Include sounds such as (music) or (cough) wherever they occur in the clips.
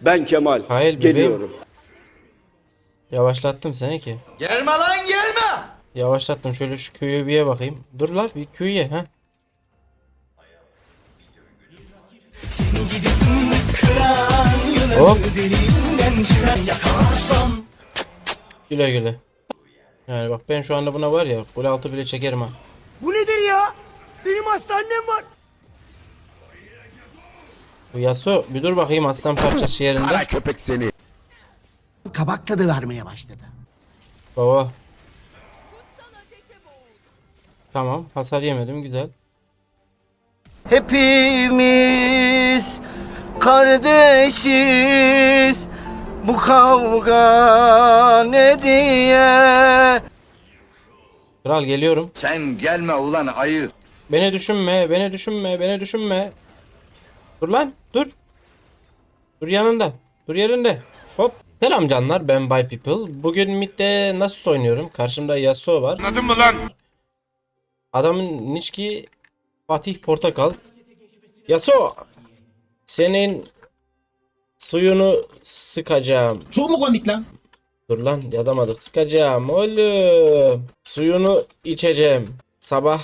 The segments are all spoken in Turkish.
Ben Kemal. Hayır, bebeğim. Geliyorum. Yavaşlattım seni ki. Gelme lan gelme. Yavaşlattım şöyle şu köyü bir bakayım. Dur lan bir köyü ha. Hop. Güle güle. Yani bak ben şu anda buna var ya gol altı bile çekerim ha. Bu nedir ya? Benim hastanem var. Bu Yasuo bir dur bakayım aslan parçası yerinde. köpek seni. Kabak tadı vermeye başladı. Baba. Tamam hasar yemedim güzel. Hepimiz kardeşiz. Bu kavga ne diye? Kral geliyorum. Sen gelme ulan ayı. Beni düşünme, beni düşünme, beni düşünme. Dur lan, dur. Dur yanında, dur yerinde. Hop. Selam canlar, ben Bay People. Bugün midde nasıl oynuyorum? Karşımda Yasuo var. Anladın mı lan? Adamın Nişki Fatih Portakal. Yasuo! Senin suyunu sıkacağım. Çok mu komik lan? Dur lan yadamadık. Sıkacağım oğlum. Suyunu içeceğim. Sabah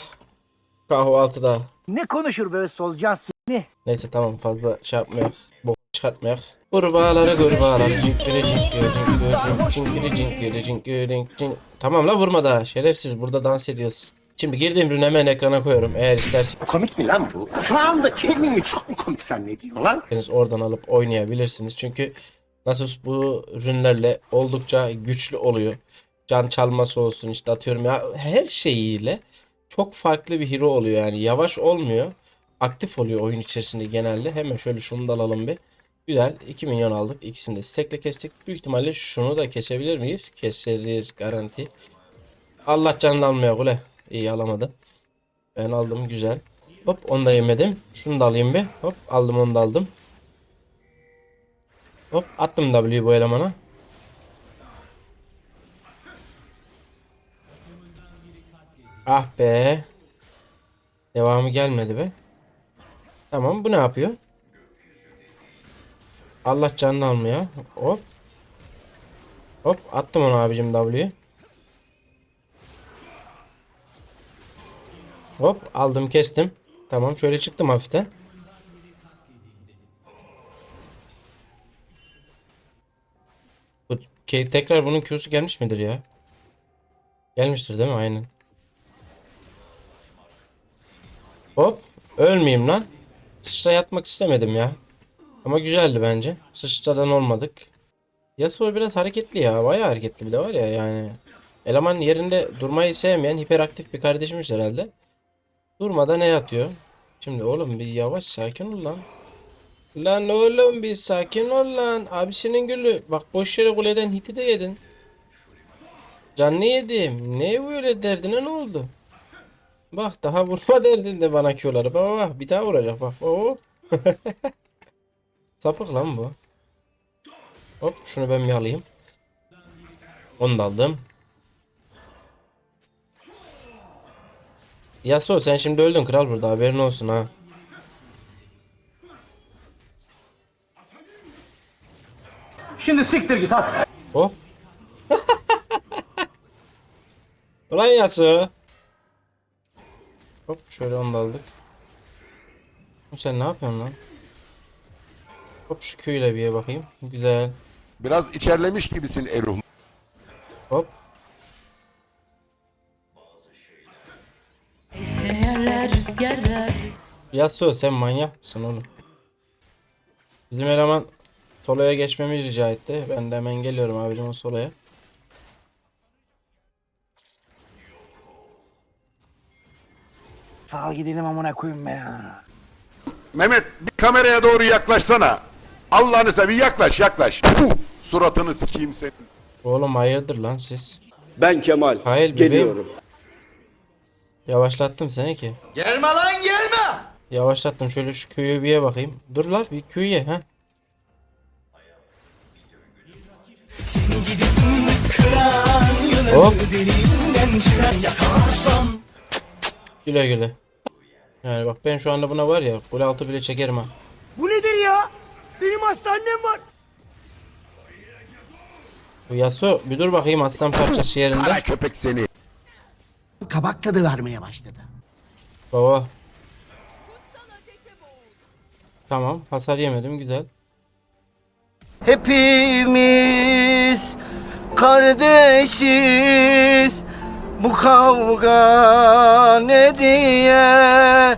kahvaltıda. Ne konuşur böyle solucan s**ni? Neyse tamam fazla şey yapmayak. Bok çıkartmayak. Kurbağaları kurbağaları cinkiri cinkiri cinkiri cinkiri cinkiri cinkiri cink. Tamam la vurma daha. Şerefsiz burada dans ediyoruz. Şimdi girdiğim ürünü hemen ekrana koyuyorum. Eğer isterseniz Komik mi lan bu? Şu anda kendini çok mu komik zannediyorsun lan? oradan alıp oynayabilirsiniz. Çünkü Nasus bu ürünlerle oldukça güçlü oluyor. Can çalması olsun işte atıyorum ya her şeyiyle çok farklı bir hero oluyor yani yavaş olmuyor. Aktif oluyor oyun içerisinde genelde. Hemen şöyle şunu da alalım bir. Güzel 2 milyon aldık. İkisini de stekle kestik. Büyük ihtimalle şunu da kesebilir miyiz? Keseriz garanti. Allah canını almıyor kule. İyi alamadı. Ben aldım güzel. Hop onu da yemedim. Şunu da alayım bir. Hop aldım onu da aldım. Hop attım W bu elemana. Ah be. Devamı gelmedi be. Tamam bu ne yapıyor? Allah canını almıyor. Hop. Hop attım onu abicim W'yu. Hop aldım kestim. Tamam şöyle çıktım hafiften. Tekrar bunun Q'su gelmiş midir ya? Gelmiştir değil mi? Aynen. Hop. Ölmeyeyim lan. Sıçra yatmak istemedim ya. Ama güzeldi bence. Sıçradan olmadık. Yasuo biraz hareketli ya. Bayağı hareketli bir de var ya yani. Eleman yerinde durmayı sevmeyen hiperaktif bir kardeşimiz herhalde. Durmadan ne yapıyor? Şimdi oğlum bir yavaş sakin ol lan. Lan oğlum bir sakin ol lan. Abisinin gülü. Bak boş yere kuleden hiti de yedin. Canlı yedim. Ne böyle derdine ne oldu? Bak daha vurma (laughs) derdinde bana Q'ları. Bak bak bir daha vuracak bak. Oo. (laughs) Sapık lan bu. Hop şunu ben bir alayım. Onu da aldım. Yasuo sen şimdi öldün kral burada haberin olsun ha. Şimdi siktir git hadi. Hop. (laughs) Ulan Yasuo. Hop şöyle onu da aldık. Sen ne yapıyorsun lan? Hop şu köyle bir bakayım. Güzel. Biraz içerlemiş gibisin Eruh. Hop. Yerler yerler Yasuo sen manyak mısın oğlum? Bizim eleman soloya geçmemi rica etti. Ben de hemen geliyorum abicim o soloya. Sağ gidelim amına koyayım be ya. Mehmet bir kameraya doğru yaklaşsana. Allah'ını seveyim yaklaş yaklaş. Puh, suratını sikeyim senin. Oğlum hayırdır lan siz? Ben Kemal. Hayır, bebeğim. Geliyorum. Yavaşlattım seni ki. Gelme lan gelme. Yavaşlattım şöyle şu köyü bir bakayım. Dur lan bir köyü ha. Hop. Güle güle. Yani bak ben şu anda buna var ya gol altı bile çekerim ha. Bu nedir ya? Benim hastanem var. Bu Yasuo bir dur bakayım aslan parçası yerinde. Kara köpek seni. Kabak tadı vermeye başladı. Baba. Tamam hasar yemedim güzel. Hepimiz kardeşiz. Bu kavga ne diye?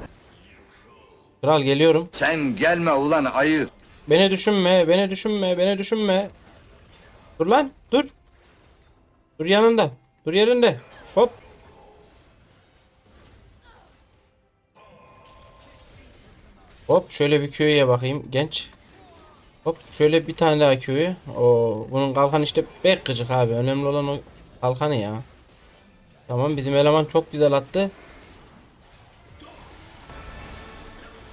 Kral geliyorum. Sen gelme ulan ayı. Beni düşünme, beni düşünme, beni düşünme. Dur lan, dur. Dur yanında. Dur yerinde. Hop. Hop şöyle bir Q'ya bakayım genç. Hop şöyle bir tane daha Q'yu. Oo bunun kalkan işte bek gıcık abi. Önemli olan o kalkanı ya. Tamam bizim eleman çok güzel attı.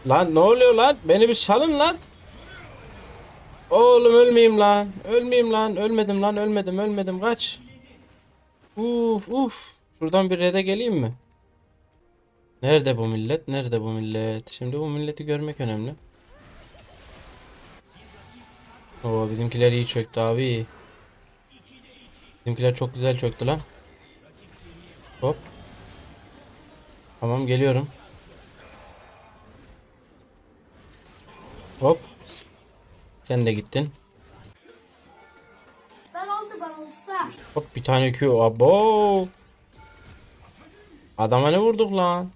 Lan ne oluyor lan? Beni bir salın lan. Oğlum ölmeyeyim lan. Ölmeyeyim lan. Ölmedim lan. Ölmedim. Ölmedim. Kaç. Uf uf. Şuradan bir red'e geleyim mi? Nerede bu millet? Nerede bu millet? Şimdi bu milleti görmek önemli. Oo bizimkiler iyi çöktü abi. Bizimkiler çok güzel çöktü lan. Hop. Tamam geliyorum. Hop. Sen de gittin. Ben oldu bana usta. Hop bir tane Q. Abo. Adama ne vurduk lan?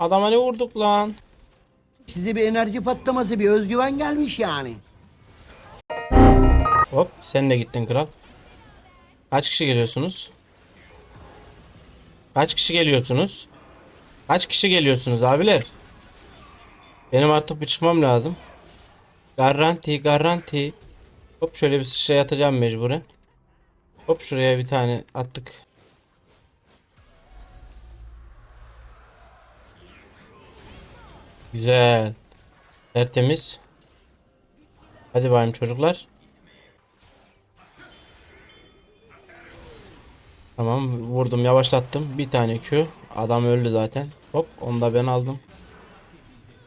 Adama ne vurduk lan? Size bir enerji patlaması, bir özgüven gelmiş yani. Hop sen de gittin kral. Kaç kişi geliyorsunuz? Kaç kişi geliyorsunuz? Kaç kişi geliyorsunuz abiler? Benim artık bir çıkmam lazım. Garanti garanti. Hop şöyle bir şey atacağım mecburen. Hop şuraya bir tane attık. Güzel. Tertemiz. Hadi bayım çocuklar. Tamam vurdum yavaşlattım. Bir tane Q. Adam öldü zaten. Hop onu da ben aldım.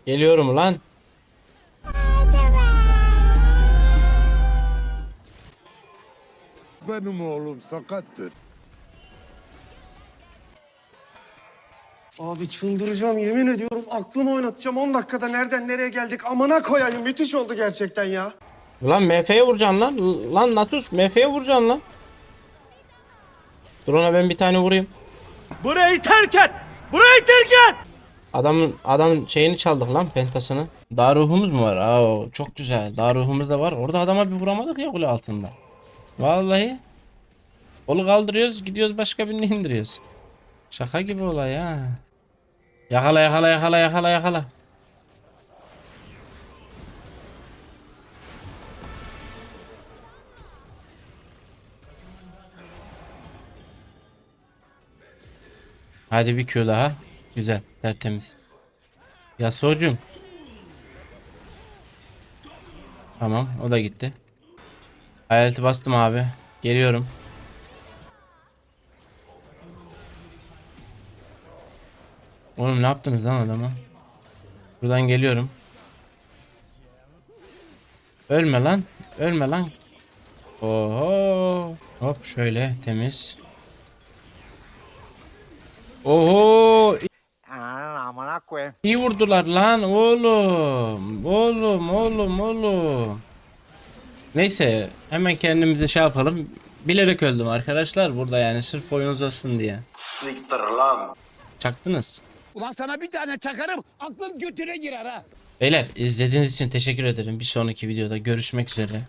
Geliyorum lan. Benim oğlum sakattır. Abi çıldıracağım yemin ediyorum aklımı oynatacağım 10 dakikada nereden nereye geldik amına koyayım müthiş oldu gerçekten ya. Lan MF'ye vuracaksın lan. Lan Natus MF'ye vuracaksın lan. Dur ona ben bir tane vurayım. Burayı terk et! Burayı terk et! Adamın adamın şeyini çaldık lan pentasını. Dağ ruhumuz mu var? Aa çok güzel. Dağ ruhumuz da var. Orada adama bir vuramadık ya kule altında. Vallahi. Kolu kaldırıyoruz gidiyoruz başka birini indiriyoruz. Şaka gibi olay ha. Yakala yakala yakala yakala yakala. Hadi bir Q daha. Güzel, tertemiz. Yasuo'cum. Tamam, o da gitti. Hayaleti bastım abi. Geliyorum. Oğlum ne yaptınız lan adama? Buradan geliyorum. Ölme lan. Ölme lan. Oho. Hop şöyle temiz. Oho Amına koyayım. İyi vurdular lan oğlum. Oğlum oğlum oğlum. Neyse hemen kendimize şey yapalım. Bilerek öldüm arkadaşlar burada yani sırf oyun uzasın diye. Siktir lan. Çaktınız. Ulan sana bir tane çakarım aklın götüne girer ha. Beyler izlediğiniz için teşekkür ederim. Bir sonraki videoda görüşmek üzere.